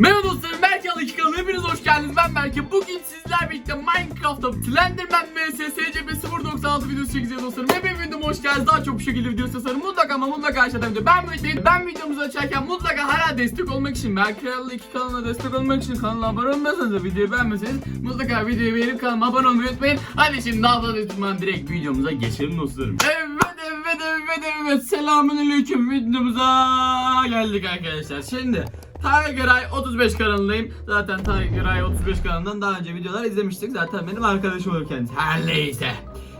Merhaba dostlarım, Berke Alı 2 kanalına hepiniz hoş geldiniz. Ben Berke. Bugün sizlerle birlikte Minecraft'ta Slenderman vs SCP 096 videosu çekeceğiz dostlarım. Hepiniz videoma hoş geldiniz. Daha çok bu şekilde video istiyorsanız mutlaka ama mutlaka aşağıdan video. Ben videoyu, ben videomuzu açarken mutlaka hala destek olmak için Berke Alı 2 kanalına destek olmak için kanala abone olmasanız videoyu beğenmeseniz mutlaka videoyu beğenip kanalıma abone olmayı unutmayın. Hadi şimdi daha fazla tutmadan direkt videomuza geçelim dostlarım. Evet evet evet evet selamünaleyküm videomuza geldik arkadaşlar. Şimdi Tiger Eye 35 kanalındayım. Zaten Tiger Eye 35 kanalından daha önce videolar izlemiştik. Zaten benim arkadaşım olur kendisi. Her neyse.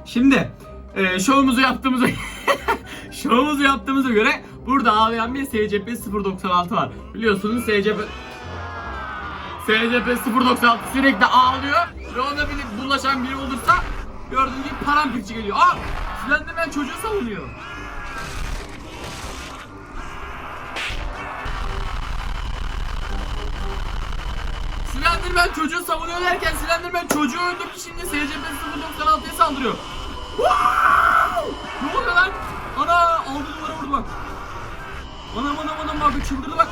Şimdi e, şovumuzu yaptığımıza şovumuzu yaptığımıza göre burada ağlayan bir SCP 096 var. Biliyorsunuz SCP SCP 096 sürekli ağlıyor ve ona bir bulaşan biri olursa gördüğünüz gibi paramparça geliyor. Aa! Slenderman çocuğu savunuyor. Slenderman çocuğu savunuyor derken Slenderman çocuğu öldürdü şimdi SCP 096'ya saldırıyor. Wow! Ne oluyor lan? Ana aldı duvara vurdu bak. Anam anam anam abi çıldırdı bak.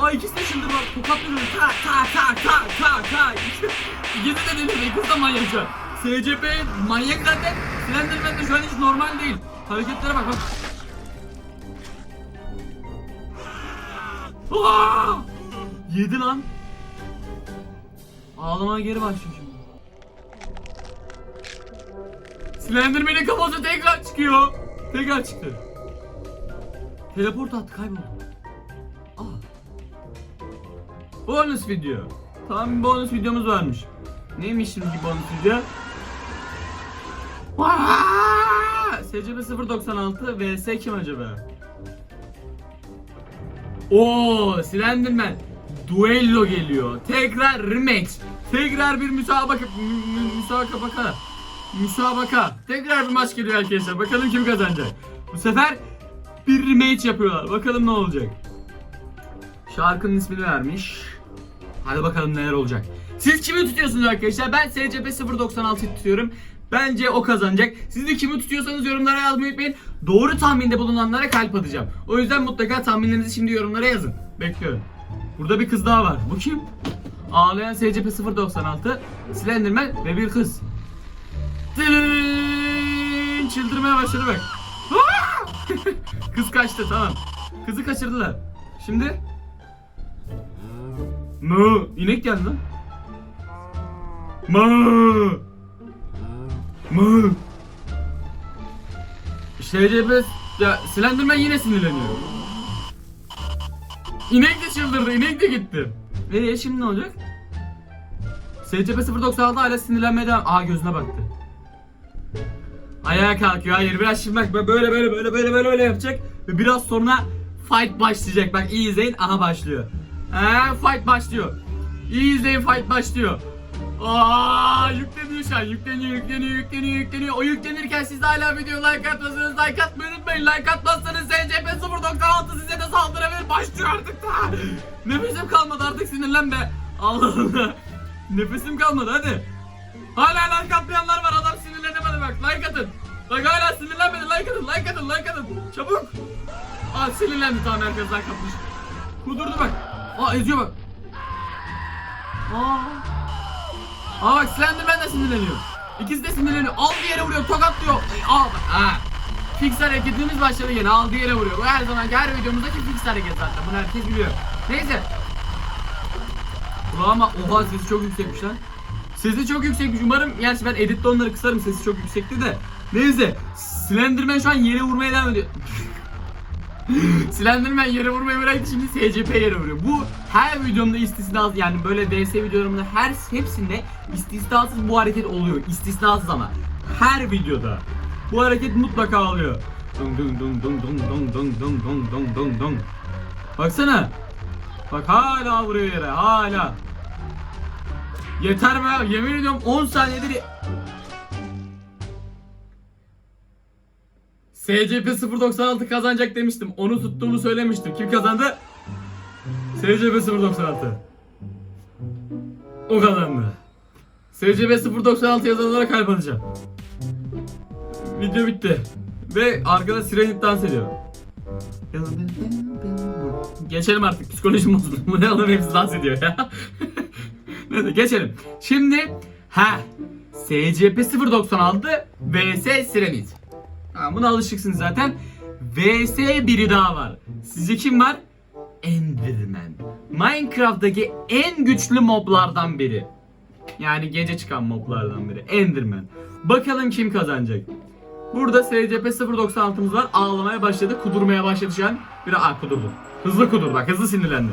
Ay ikisi de çıldırdı bak. Tokat veriyor. Ta ta ta ta ta ta. İkisi de delirdi. İkisi de manyak şu an. SCP manyak zaten. Slenderman de şu an hiç normal değil. Hareketlere bak bak. Aa! Yedi lan. Ağlamaya geri başlıyor şimdi. Slenderman'in kafası tekrar çıkıyor. Tekrar çıktı. Teleport attı kayboldu. Aa. Bonus video. Tam bir bonus videomuz varmış. Neymiş şimdiki bonus video? SCP 096 vs kim acaba? Oo, Slenderman. Duello geliyor. Tekrar rematch. Tekrar bir müsabaka mü- mü- müsabaka. Müsabaka. Tekrar bir maç geliyor arkadaşlar. Bakalım kim kazanacak. Bu sefer bir rematch yapıyorlar. Bakalım ne olacak. Şarkının ismini vermiş. Hadi bakalım neler olacak. Siz kimi tutuyorsunuz arkadaşlar? Ben SCP 096'yı tutuyorum. Bence o kazanacak. Siz de kimi tutuyorsanız yorumlara yazmayı unutmayın. Doğru tahminde bulunanlara kalp atacağım. O yüzden mutlaka tahminlerinizi şimdi yorumlara yazın. Bekliyorum. Burada bir kız daha var. Bu kim? Ağlayan SCP 096, Slenderman ve bir kız. Tırırırırın, Çıldırmaya başladı bak. Kız kaçtı tamam. Kızı kaçırdılar. Şimdi Mı inek geldi lan. Mı Mı SCP ya Slenderman yine sinirleniyor. İnek de çıldırdı, inek de gitti. Nereye şimdi ne olacak? SCP 096 hala sinirlenmeye devam. Aa gözüne baktı. Ayağa kalkıyor. Hayır biraz şimdi bak böyle böyle böyle böyle böyle böyle yapacak. Ve biraz sonra fight başlayacak. Bak iyi izleyin. Aha başlıyor. Ee, fight başlıyor. İyi izleyin fight başlıyor. Aa yükleniyor şu an. Yükleniyor, yükleniyor, yükleniyor, yükleniyor. O yüklenirken siz hala video like atmasanız like atmayı unutmayın. Like atmazsanız SCP 096 size de saldırabilir. Başlıyor artık da. Nefesim kalmadı artık sinirlen be. Allah Allah. Nefesim kalmadı hadi. Hala like atmayanlar var adam sinirlenemedi bak like atın. Bak hala sinirlenmedi like atın like atın like atın. Çabuk. Aa sinirlendi tamam herkes like atmış. Kudurdu bak. Aa eziyor bak. Aa. Aa bak Slenderman de sinirleniyor. İkisi de sinirleniyor. Aldığı yere vuruyor, tokatlıyor. Aa bak. Ha. Fix hareketimiz başladı yine. Aldığı yere vuruyor. Bu her zamanki her videomuzdaki fix hareket zaten. Bunu herkes biliyor. Neyse. Kulağıma oha sesi çok yüksekmiş lan. Sesi çok yüksekmiş. Umarım gerçi ben editte onları kısarım. Sesi çok yüksekti de. Neyse. Slenderman şu an yere vurmaya devam ediyor. Slenderman yere vurmayı bıraktı şimdi SCP yere vuruyor. Bu her videomda istisnasız yani böyle DS videolarımda her hepsinde istisnasız bu hareket oluyor. İstisnasız ama her videoda bu hareket mutlaka oluyor. Dung dung dung dung dung dung dung dung dung dung dung dung. Baksana. Bak hala vuruyor yere hala. Yeter be yemin ediyorum 10 saniyedir SCP 096 kazanacak demiştim. Onu tuttuğumu söylemiştim. Kim kazandı? SCP 096. O kazandı. SCP 096 yazanlara kalp atacağım. Video bitti. Ve arkada Sirenit dans ediyor. Geçelim artık psikolojim bozuldu. Bu ne oğlum hepsi dans ediyor ya. Neyse geçelim. Şimdi ha SCP 096 VS Sirenit. Ha, buna alışıksınız zaten. VS biri daha var. Sizce kim var? Enderman. Minecraft'taki en güçlü moblardan biri. Yani gece çıkan moblardan biri. Enderman. Bakalım kim kazanacak. Burada SCP 096'mız var. Ağlamaya başladı. Kudurmaya başladı şu an. Bir Aa kudurdu. Hızlı kudur bak. Hızlı sinirlendi.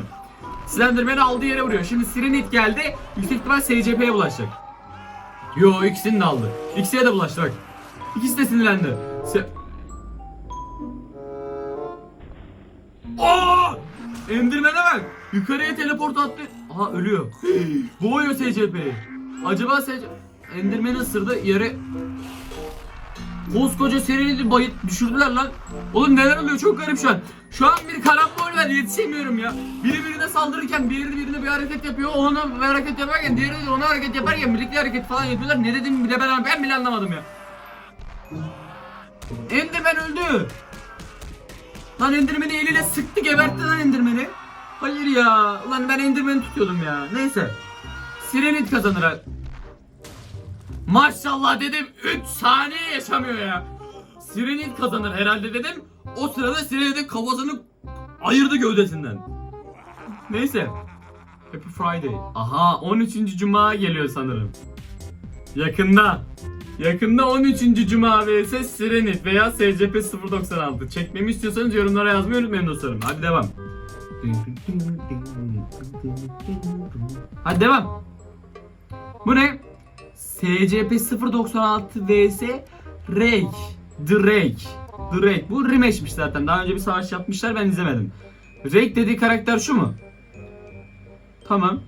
Slenderman'i aldığı yere vuruyor. Şimdi Sirenit geldi. Yüksek ihtimal SCP'ye bulaşacak. Yo ikisini de aldı. İkisine de bulaştı bak. İkisi de sinirlendi. Se Aa! Enderman'e bak. Yukarıya teleport attı. Aha ölüyor. Boğuyor SCP'yi. Acaba SCP... Enderman'i ısırdı yere... Koskoca seriyeli bayıt düşürdüler lan. Oğlum neler oluyor çok garip şu an. Şu an bir karambol var yetişemiyorum ya. Biri birine saldırırken biri birine bir hareket yapıyor. Ona bir hareket yaparken diğeri de ona hareket yaparken birlikte hareket falan yapıyorlar. Ne dediğimi bile ben, ben bile anlamadım ya. Enderman öldü. Lan Enderman'i eliyle sıktı gebertti lan Enderman'i. Hayır ya. Ulan ben Enderman'i tutuyordum ya. Neyse. Sirenit kazanır. Maşallah dedim 3 saniye yaşamıyor ya. Sirenit kazanır herhalde dedim. O sırada Sirenit'in kafasını ayırdı gövdesinden. Neyse. Happy Friday. Aha 13. Cuma geliyor sanırım. Yakında. Yakında 13. Cuma vs Sirenit veya SCP 096. Çekmemi istiyorsanız yorumlara yazmayı unutmayın dostlarım. Hadi devam. Hadi devam. Bu ne? SCP 096 vs Rake. Drake. Drake. Bu remake'miş zaten. Daha önce bir savaş yapmışlar ben izlemedim. Rake dediği karakter şu mu? Tamam.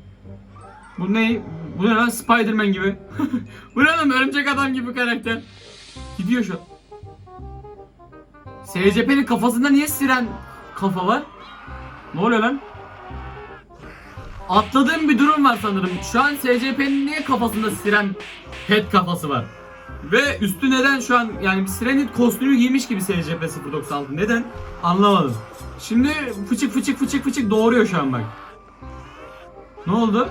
Bu ne? Bu ne lan? Spider-Man gibi. Bu ne lan? Örümcek adam gibi karakter. Gidiyor şu. SCP'nin kafasında niye siren kafa var? Ne oluyor lan? Atladığım bir durum var sanırım. Şu an SCP'nin niye kafasında siren pet kafası var? Ve üstü neden şu an yani bir sirenit kostümü giymiş gibi SCP 096 neden? Anlamadım. Şimdi fıçık fıçık fıçık fıçık doğuruyor şu an bak. Ne oldu?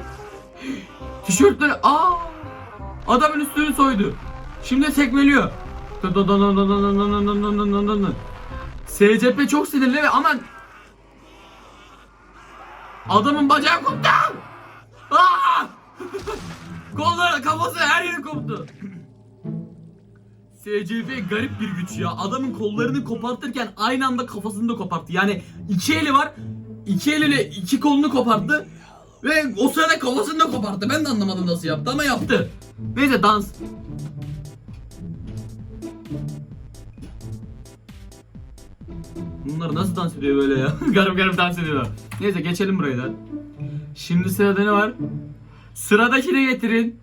Tişörtleri aa adamın üstünü soydu. Şimdi tekmeliyor. SCP çok sinirli ve aman Adamın bacağı koptu. Aa! Kolları kafası her yeri koptu. SCP garip bir güç ya. Adamın kollarını kopartırken aynı anda kafasını da koparttı. Yani iki eli var. İki eliyle iki kolunu koparttı. Ve o sırada kafasını da koparttı. Ben de anlamadım nasıl yaptı ama yaptı. Neyse dans. Bunlar nasıl dans ediyor böyle ya? garip garip dans ediyorlar. Neyse geçelim burayı da. Şimdi sırada ne var? Sıradakini getirin.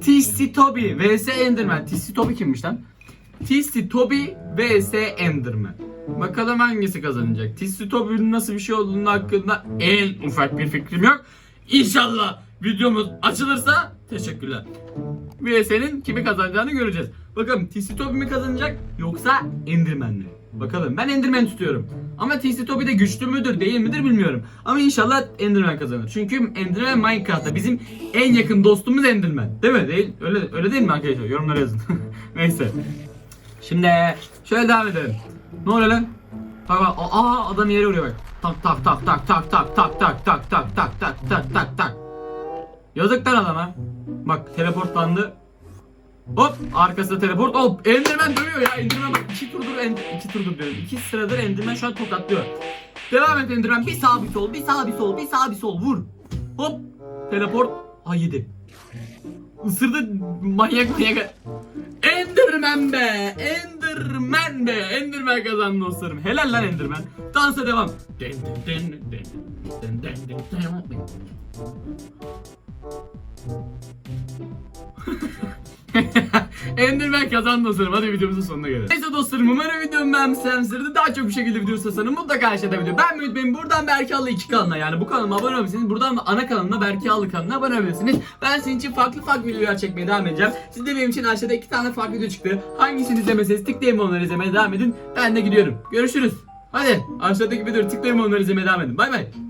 Twisty Toby vs Enderman. Twisty Toby kimmiş lan? Twisty Toby vs Enderman. Bakalım hangisi kazanacak. Twisty Toby'nin nasıl bir şey olduğunu hakkında en ufak bir fikrim yok. İnşallah videomuz açılırsa teşekkürler. VS'nin kimi kazanacağını göreceğiz. Bakalım Twisty Toby mi kazanacak yoksa Enderman mi? Bakalım ben Enderman tutuyorum. Ama Twisty Toby de güçlü müdür değil midir bilmiyorum. Ama inşallah Enderman kazanır. Çünkü Enderman Minecraft'ta bizim en yakın dostumuz Enderman. Değil mi? Değil. Öyle öyle değil mi arkadaşlar? Yorumlara yazın. Neyse. Şimdi şöyle devam edelim. Ne oluyor lan? Bak bak aa adam yere vuruyor bak. Tak tak tak tak tak tak tak tak tak tak tak tak tak tak tak. Yazık lan adama. Bak teleportlandı. Hop arkasında teleport. Hop Enderman dövüyor ya. Enderman bak iki turdur end iki turdur diyorum. İki sıradır Enderman şu an tokatlıyor. Devam et Enderman. Bir sağ bir sol, bir sağ bir sol, bir sağ bir sol vur. Hop teleport. Ha yedi. Isırdı manyak manyak. Enderman be! Enderman be! Enderman kazandı dostlarım. Helal lan Enderman. Dansa devam. Den den den den den den den den. Enderman kazandı dostlarım. Hadi videomuzun sonuna gelelim. Neyse dostlarım umarım videomu beğenmişsinizdir. Daha çok bir şekilde video istiyorsanız mutlaka aşağıda video. Ben Mehmet Bey'im buradan Berke Allı 2 kanalına yani bu kanalıma abone olabilirsiniz. Buradan da ana kanalına Berke Allı kanalına abone olabilirsiniz. Ben sizin için farklı farklı videolar çekmeye devam edeceğim. Siz de benim için aşağıda iki tane farklı video çıktı. Hangisini izlemeseniz tıklayın onları izlemeye devam edin. Ben de gidiyorum. Görüşürüz. Hadi aşağıdaki videoyu tıklayın onları izlemeye devam edin. Bay bay.